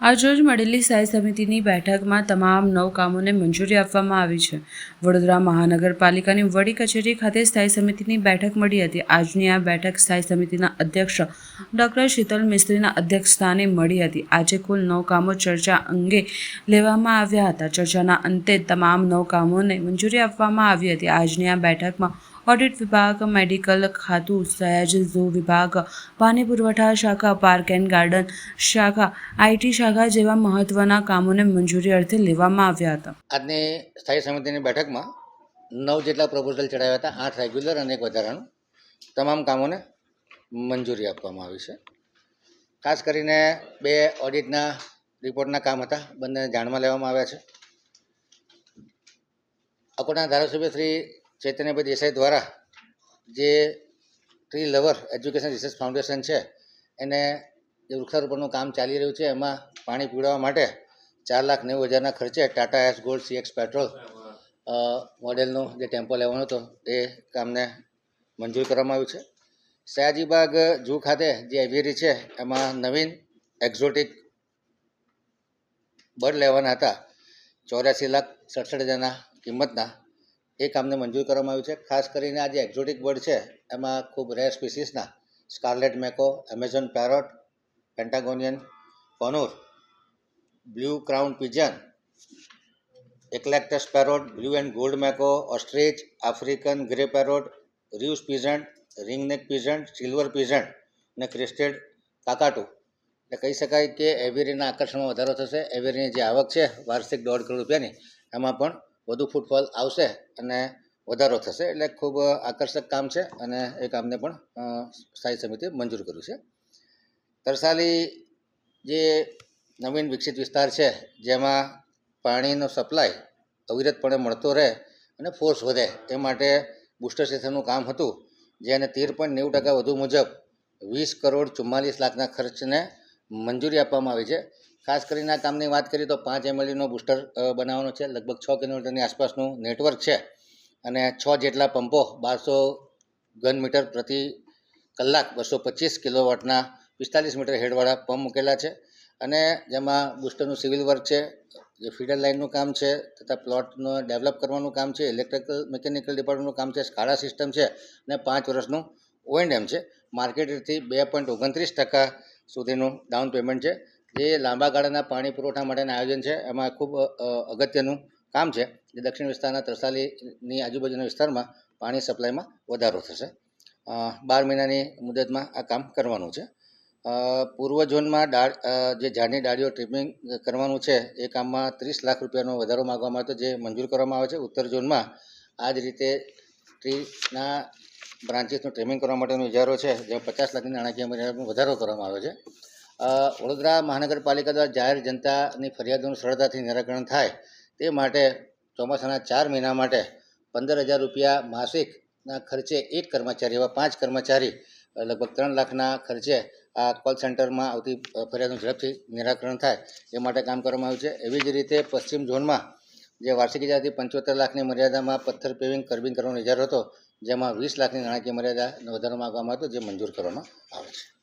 આજરોજ મળેલી સ્થાયી સમિતિની બેઠકમાં તમામ નવ કામોને મંજૂરી આપવામાં આવી છે. વડોદરા મહાનગરપાલિકાની વડી કચેરી ખાતે સ્થાયી સમિતિની બેઠક મળી હતી. આજની આ બેઠક સ્થાયી સમિતિના અધ્યક્ષ ડૉક્ટર શીતલ મિસ્ત્રીના અધ્યક્ષસ્થાને મળી હતી. આજે કુલ નવ કામો ચર્ચા અંગે લેવામાં આવ્યા હતા. ચર્ચાના અંતે તમામ નવ કામોને મંજૂરી આપવામાં આવી હતી. આજની આ બેઠકમાં ઓડિટ વિભાગ, મેડિકલ ખાતું સયાજ ઝૂ વિભાગ, પાણી પુરવઠા શાખા, પાર્ક એન્ડ ગાર્ડન શાખા, આઈટી શાખા જેવા મહત્ત્વના કામોને મંજૂરી અર્થે લેવામાં આવ્યા હતા. આજની સ્થાયી સમિતિની બેઠકમાં નવ જેટલા પ્રપોઝલ ચડાવ્યા હતા, આઠ રેગ્યુલર અને એક વધારાનું. તમામ કામોને મંજૂરી આપવામાં આવી છે. ખાસ કરીને બે ઓડિટના રિપોર્ટના કામ હતા બંને જાણમાં લેવામાં આવ્યા છે. અકોટના ધારાસભ્ય શ્રી ચૈતન્યભાઈ દેસાઈ દ્વારા જે tree lover education research foundation છે, એને જે વૃક્ષારોપણનું કામ ચાલી રહ્યું છે, એમાં પાણી પીવડાવવા માટે ચાર લાખ નેવું હજારના ખર્ચે Tata ace gold CX petrol મોડેલનો જે ટેમ્પો લેવાનો હતો એ કામને મંજૂર કરવામાં આવ્યું છે. સયાજીબાગ જૂ ખાતે જે એવિયરી છે, એમાં નવીન એક્ઝોટિક બર્ડ લેવાના હતા, ચોર્યાસી લાખ સડસઠ હજારના કિંમતના એ કામને મંજૂર કરવામાં આવ્યું છે. ખાસ કરીને આ જે એક્ઝોટિક બર્ડ છે. એમાં ખૂબ rare સ્પીસીસના scarlet macaw Amazon parrot Patagonian conure blue crown pigeon eclectus parrot blue and gold macaw ostrich African grey parrot Reeves pheasant ringneck pheasant silver pheasant અને ક્રિસ્ટેડ કાકાટુ. એટલે કહી શકાય કે એવેરીના આકર્ષણમાં વધારો થશે. એવેરીની જે આવક છે, વાર્ષિક દોઢ કરોડ રૂપિયાની, એમાં પણ વધુ ફૂટફોલ આવશે અને વધારો થશે, એટલે ખૂબ આકર્ષક કામ છે અને એ કામને પણ સ્થાયી સમિતિએ મંજૂર કર્યું છે. તરસાલી જે નવીન વિકસિત વિસ્તાર છે, જેમાં પાણીનો સપ્લાય અવિરતપણે મળતો રહે અને ફોર્સ વધે, એ માટે બુસ્ટર સ્ટેશનનું કામ હતું, જેને તેર પોઈન્ટ નેવું ટકા વધુ મુજબ વીસ કરોડ ચુમ્માલીસ લાખના ખર્ચને મંજૂરી આપવામાં આવી છે. ખાસ કરીને આ કામની વાત કરીએ તો પાંચ એમએલડીનો બુસ્ટર બનાવવાનો છે. લગભગ છ કિલોમીટરની આસપાસનું નેટવર્ક છે અને છ જેટલા પંપો બારસો ઘન મીટર પ્રતિ કલાક બસો પચીસ કિલોવોટના પિસ્તાલીસ મીટર હેડવાળા પંપ મૂકેલા છે અને જેમાં બુસ્ટરનું સિવિલ વર્ક છે, જે ફીડર લાઇનનું કામ છે તથા પ્લોટનું ડેવલપ કરવાનું કામ છે, ઇલેક્ટ્રિકલ, મિકેનિકલ ડિપાર્ટમેન્ટનું કામ છે, સ્કાડા સિસ્ટમ છે અને પાંચ વર્ષનું ઓએનએમ છે. માર્કેટ રેટથી બે પોઈન્ટ ઓગણત્રીસ ટકા સુધીનું ડાઉન પેમેન્ટ છે. જે લાંબા ગાળાના પાણી પુરવઠા માટેના આયોજન છે. એમાં ખૂબ અગત્યનું કામ છે જે દક્ષિણ વિસ્તારના તરસાલીની આજુબાજુના વિસ્તારમાં પાણી સપ્લાયમાં વધારો થશે. બાર મહિનાની મુદતમાં આ કામ કરવાનું છે. પૂર્વ ઝોનમાં ડાળ જે ઝાડની ડાળીઓ ટ્રીમિંગ કરવાનું છે એ કામમાં ત્રીસ લાખ રૂપિયાનો વધારો માગવામાં આવ્યો જે મંજૂર કરવામાં આવે છે. ઉત્તર ઝોનમાં આ જ રીતે ટ્રીના બ્રાન્ચીસનું ટ્રીમિંગ કરવા માટેનો ઇજારો છે, જે પચાસ લાખની નાણાકીય મર્યાદામાં વધારો કરવામાં આવ્યો છે. વડોદરા મહાનગરપાલિકા દ્વારા જાહેર જનતાની ફરિયાદોનું સરળતાથી નિરાકરણ થાય તે માટે ચોમાસાના ચાર મહિના માટે પંદર હજાર રૂપિયા માસિકના ખર્ચે એક કર્મચારી એવા પાંચ કર્મચારી લગભગ ત્રણ લાખના ખર્ચે આ કોલ સેન્ટરમાં આવતી ફરિયાદનું ઝડપથી નિરાકરણ થાય એ માટે કામ કરવામાં આવ્યું છે. એવી જ રીતે પશ્ચિમ ઝોનમાં જે વાર્ષિક ઇજારાથી પંચોતેર લાખની મર્યાદામાં પથ્થર પેવિંગ કર્બિંગ કરવાનો ઇજારો હતો, જેમાં વીસ લાખની નાણાકીય મર્યાદા વધારવામાં આવવામાં હતો, જે મંજૂર કરવામાં આવે છે.